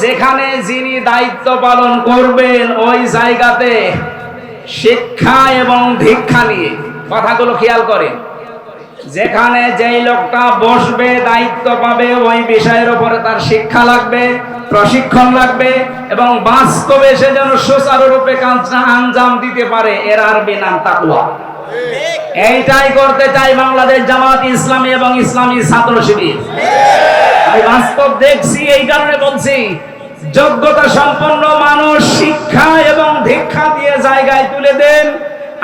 যেখানে যিনি দায়িত্ব পালন করবেন, ওই জায়গাতে শিক্ষা এবং দীক্ষা নিয়ে। কথাগুলো খেয়াল করেন। যেখানে যেই লোকটা বসবে, দায়িত্ব পাবে, ওই বিষয়ের উপরে তার শিক্ষা লাগবে, প্রশিক্ষণ লাগবে এবং বাস্তবে সে যেন সুচারুরূপে কাজটা আঞ্জাম দিতে পারে, এর আরবি নাম তাকুয়া এইটাই করতে চাই বাংলাদেশ জামাত ইসলামী এবং ইসলামী ছাত্র শিবির। আমি বাস্তব দেখছি, এই কারণে বলছি, যোগ্যতা সম্পন্ন মানুষ শিক্ষা এবং দীক্ষা দিয়ে জায়গায় তুলে দেন,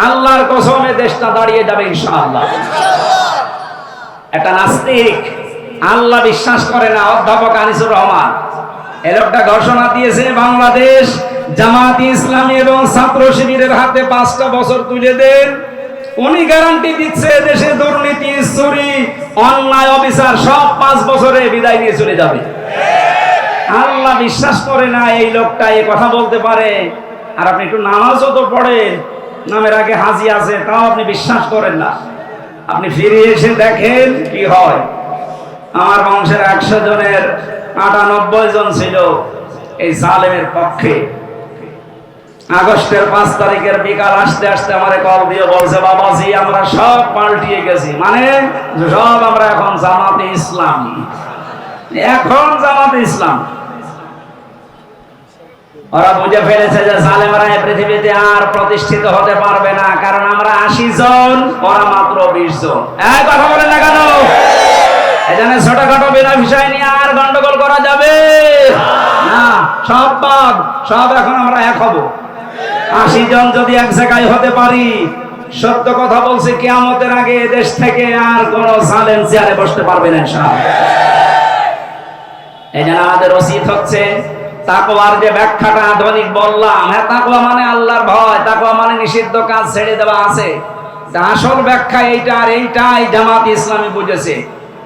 আল্লাহর কসমে দেশটা দাঁড়িয়ে যাবে ইনশাআল্লাহ। একটা নাস্তিক, আল্লাহ বিশ্বাস করে না, অধ্যাপক আনিসুর রহমান। এ লোকটা ঘোষণা দিয়েছে, বাংলাদেশ জামাত ইসলামী এবং ছাত্র শিবিরের হাতে পাঁচটা বছর তুলে দেন উনি গ্যারান্টি দিচ্ছে দেশে দুর্নীতি, চুরি, অন্যায়, অবিচার সব পাঁচ বছরে বিদায় নিয়ে চলে যাবে। আল্লাহ বিশ্বাস করে না এই লোকটা এই কথা বলতে পারে। আর আপনি একটু নামাজও তো পড়েন, নামের আগে হাজি আছে, তাও আপনি বিশ্বাস করেন না। আপনি ফিরে এসে দেখেন কি হয়। আমার বংশের একশো জনের আটানব্বই জন ছিল এই জালেমের পক্ষে। আগস্টের পাঁচ তারিখের বিকাল আসতে আসতে আমার কল দিয়ে বলছে, বাবাজি, আমরা সব পাল্টিয়ে গেছি। মানে সব আমরা এখন জামাতে ইসলামী। এখন জামাতে ইসলাম। ওরা বুঝে ফেলেছে যে জালেমরা এই পৃথিবীতে আর প্রতিষ্ঠিত হতে পারবে না, কারণ আমরা আশি জন, ওরা মাত্র বিশ জন। এক কথা বলে না কেন? এখানে ছোটখাটো বিনা বিষয় নিয়ে আর গন্ডগোল করা যাবে? না, সব বাদ, সব এখন আমরা এক হব। আশি জন যদি এক জায়গায় হতে পারি, সত্য কথা বলছে, কিয়ামতের আগে দেশ থেকে আর কোন সালেন চেয়ারে বসতে পারবে না এই জন্য আমাদের উচিত হচ্ছে, তাকওয়ার যে ব্যাখ্যাটা আধুনিক বললাম হ্যাঁ তাকওয়া মানে আল্লাহর ভয়, তাকওয়া মানে নিষিদ্ধ কাজ ছেড়ে দেওয়া আছে। আসল ব্যাখ্যা এইটা আর এইটাই জামাত ইসলামী বুঝেছে।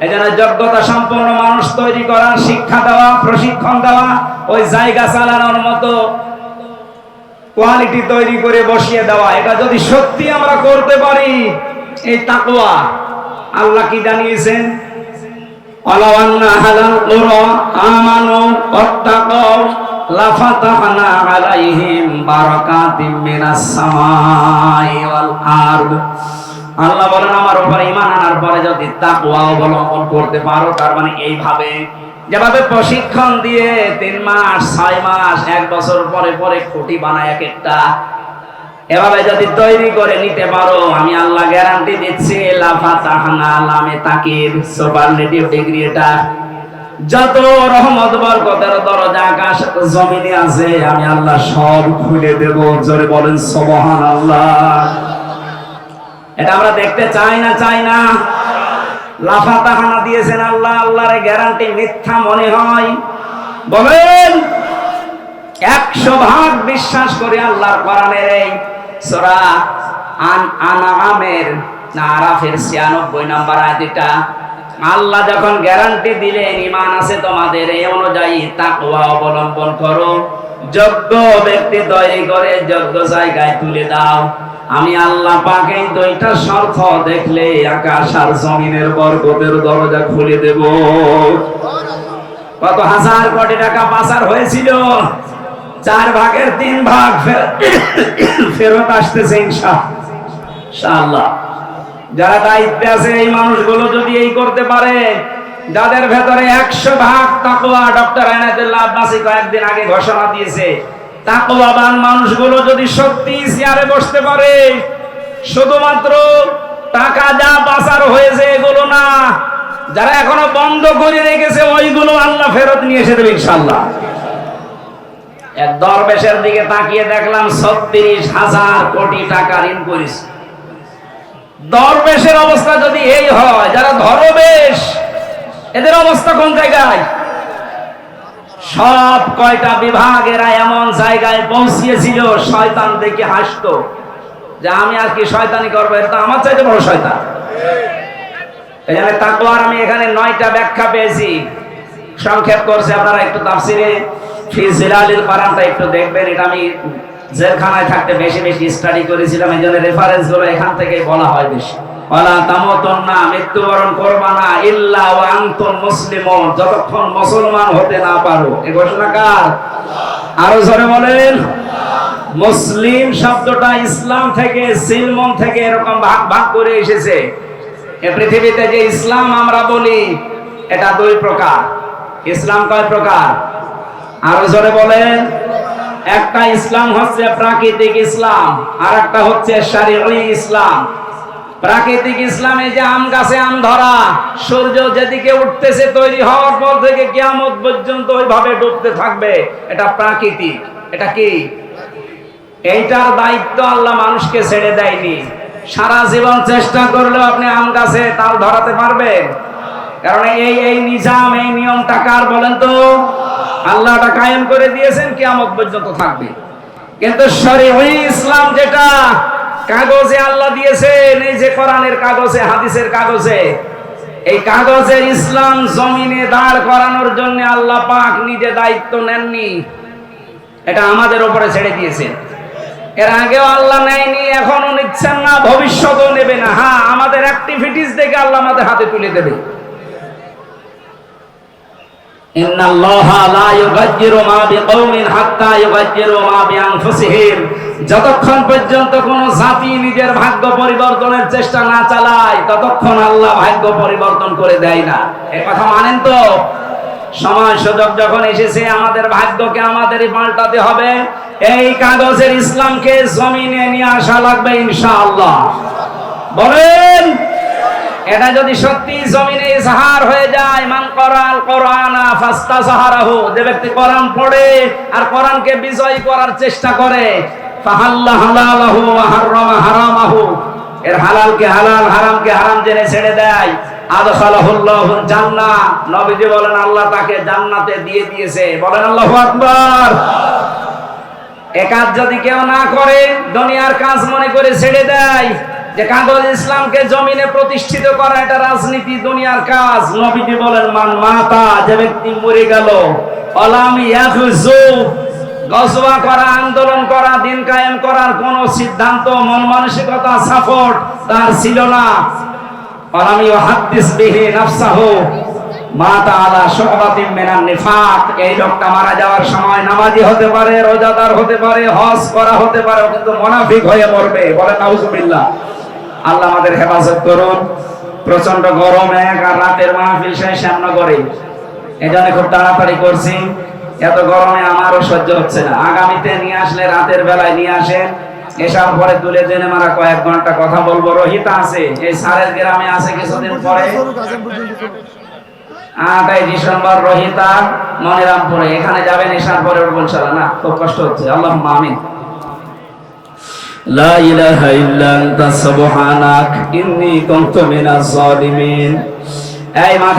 এই জন্য যোগ্যতা সম্পন্ন মানুষ তৈরি করা শিক্ষা দেওয়া, প্রশিক্ষণ দেওয়া, ওই জায়গা চালানোর মতো কোয়ালিটি তৈরি করে বসিয়ে দেওয়া। এটা যদি সত্যি আমরা করতে পারি, এই তাকুয়া আল্লাহ কি জানিয়েছেন? আল্লাহ বলেন, আমার উপরে ইমান আনার পরে যদি তাকুয়া অবলম্বন করতে পারো, তার মানে এইভাবে যেভাবে প্রশিক্ষণ দিয়ে তিন মাস, ছয় মাস, এক বছর পরে পরে খুঁটি বানায় এক একটা। এভাবে যদি তৈরি করে নিতে পারো, আমি আল্লাহ গ্যারান্টি দিচ্ছি, লাফা তাহানা লামে তাকির সুপারলেটিভ ডিগ্রি এটা। যত রহমত, বরকতের দরজা আকাশ, জমিনে আছে, আমি আল্লাহ সব খুলে দেব। জোরে বলেন সুবহান আল্লাহ এটা আমরা দেখতে চাই না চাই না। লাফা তাহানা দিয়েছেন আল্লাহ, আল্লাহর গ্যারান্টি মিথ্যা মনে হয়। বলেন, একশো ভাগ বিশ্বাস করে আল্লাহর কোরআনের এই সূরা আন আনামের না আরাফের 96 নম্বর আয়াতটা। আল্লাহ যখন গ্যারান্টি দিলেন, ঈমান আছে তোমাদের, এই অনুযায়ী তাকওয়া অবলম্বন করো। যোগ্য ব্যক্তি তৈরি করে যোগ্য জায়গায় তুলে দাও। আমি আল্লাহ পাকে দুইটা শর্ত দেখলে আকাশ আর জমিনের বরকতের দরজা খুলে দেব। কত হাজার কোটি টাকা পাচার হয়েছিল। চার ভাগের তিন ভাগ ফেরত আসতেছে ইনশাআল্লাহ। যারা দায়িত্বে আছে, এই মানুষগুলো যদি এই করতে পারে, যাদের ভেতরে একশো ভাগ তাকওয়া ডক্টর এনায়তুল্লাহ আব্বাসী কয়েকদিন আগে ঘোষণা দিয়েছে, তাকওয়াবান মানুষগুলো যদি সত্যি চেয়ারে বসতে পারে, শুধুমাত্র টাকা যা পাচার হয়েছে এগুলো না, যারা এখনও বন্ধ করে রেখেছে, ওইগুলো আল্লাহ ফেরত নিয়ে এসে দেবে ইনশাল্লাহ দরবেশের দিকে তাকিয়ে দেখলাম ছত্রিশ হাজার কোটি টাকা ঋণ করেছে। দরবেশের অবস্থা যদি এই হয়, যারা ধরবেশ, এদের অবস্থা কোন জায়গায়? সব কয়টা বিভাগেরা এমন জায়গায় পৌঁছিয়েছিল, শয়তান দেখে হাসতো, যে আমি আর কি শয়তানি করব? এটা তো আমার চাইতে বড় শয়তান। এখানে তাকওয়ার আমি এখানে নয়টা ব্যাখ্যা পেয়েছি। সংক্ষেপ করছে আপনারা একটু তাফসিরে। ফি কোরআনটা একটু দেখবেন, এটা আমি জেলখানায় থাকতে বেশি বেশি স্টাডি করেছিলাম, এই জন্য রেফারেন্সগুলো এখান থেকে বলা হয় বেশি। মৃত্যুবরণ করবা না, ইল্লা যতক্ষণ মুসলমান হতে না পারো। ঘোষণা কার? আরও জোরে বলেন। মুসলিম শব্দটা ইসলাম থেকে, সিলমন থেকে এরকম ভাগ ভাগ করে এসেছে। এ পৃথিবীতে যে ইসলাম আমরা বলি, এটা দুই প্রকার। ইসলাম কয় প্রকার? আরও জোরে বলেন। একটা ইসলাম হচ্ছে প্রাকৃতিক ইসলাম আর একটা হচ্ছে শারীরিক ইসলাম। প্রাকৃতিক ইসলামে যে আম গাছে আম ধরা, সূর্য যেদিকে উঠতেছে তৈরি হওয়ার পর থেকে কিয়ামত পর্যন্ত ওইভাবে ডুবতে থাকবে। এটা প্রাকৃতিক। এটা কি? এইটার দায়িত্ব আল্লাহ মানুষকে ছেড়ে দেয়নি। সারা জীবন চেষ্টা করলেও আপনি আম গাছে তাল ধরাতে পারবেন। কারণ এই এই নিজাম, এই নিয়মটা কার বলেন তো? আল্লাহটা কায়েম করে দিয়েছেন, কিয়ামত পর্যন্ত থাকবে। কিন্তু শরীয়ই ইসলাম যেটা, কাগজে আল্লাহ দিয়েছেন এই যে কোরআনের কাগজে, হাদিসের কাগজে, এই কাগজের ইসলাম জমিনে দাঁড় করানোর জন্য আল্লাহ পাক নিজে দায়িত্ব নেননি। এটা আমাদের উপরে ছেড়ে দিয়েছেন এর আগেও আল্লাহ নেয়নি এখনও নিচ্ছেন না, ভবিষ্যতেও নেবে না। হ্যাঁ আমাদের অ্যাক্টিভিটিস দেখে আল্লাহ আমাদের হাতে তুলে দেবে। ইন্নাল্লাহা লা ইউগাজ্জিরু মা বিকওমিন হাত্তা ইউগাজ্জিরু মা বিআনফুসিহিম। যতক্ষণ পর্যন্ত কোন জাতি নিজের ভাগ্য পরিবর্তনের চেষ্টা না চালায়, ততক্ষণ আল্লাহ ভাগ্য পরিবর্তন করে দেয় না। এই কথা মানেন তো? সময় সুযোগ যখন এসেছে, আমাদের ভাগ্যকে আমাদেরই পাল্টাতে হবে। এই কাগজের ইসলামকে জমিনে নিয়ে আসা লাগবে ইনশাআল্লাহ। বলেন এটা যদি সত্যি জমিনে ইজহার হয়ে যায়, মান করাল কোরআনা ফাস্তা সাহারাহু, যে ব্যক্তি কোরআন পড়ে আর কোরআনকে বিজয় করার চেষ্টা করে, ফাহাল্লা হালালাহু ওয়া হাররামা হারামাহু, এর হালালকে হালাল, হারামকে হারাম জেনে ছেড়ে দেয়। আদখালাহুল্লাহু জান্নাহ, নবীজি বলেন, আল্লাহ তাকে জান্নাতে দিয়ে দিয়েছে। বলেন, আল্লাহু আকবার। এ কাজ যদি কেউ না করে, দুনিয়ার কাজ মনে করে ছেড়ে দেয় যে কাগজ ইসলামকে জমিনে প্রতিষ্ঠিত করা এটা রাজনীতি, দুনিয়ার কাজ। নবীজি বলেন, মান মাতা, যে ব্যক্তি মরে গেল, অলাম গজবা করা, আন্দোলন করা, দিন কায়েম করার কোন সিদ্ধান্ত, মন মানসিকতা, সাপোর্ট তার ছিল না। অলাম ইউহাদ্দিস বিহি নাফসাহু, মাতা আলা শুবাতিন মিনান নিফাক। এই লোকটা মারা যাওয়ার সময় নামাজি হতে পারে, রোজাদার হতে পারে, হজ করা হতে পারে কিন্তু মুনাফিক হয়ে মরবে। বলে নাউজুবিল্লাহ। আল্লাহ আমাদের হেফাজত করুন। প্রচণ্ড গরম, এক আর রাতের মাহফিল শেষ করে। এজন্য খুব তাড়াতাড়ি করছি। এত গরমে আমারও সহ্য হচ্ছে না। আগামীতে নিয়ে আসলে রাতের বেলায় নিয়ে আসেন। এসব পরে তুলে জেনে মারা কয়েক ঘণ্টা কথা বলব। রোহিতা আছে, এই সারের গ্রামে আছে কিছুদিন পরে। আটাই ডিসেম্বর, রোহিতা, মনিরামপুরে। এখানে যাবেন, এসার পরে উঠবো ইনশাআল্লাহ না, খুব কষ্ট হচ্ছে। আল্লাহ আমিন। لا إله إلا أنت سبحانك إني كنت من الظالمين أي ما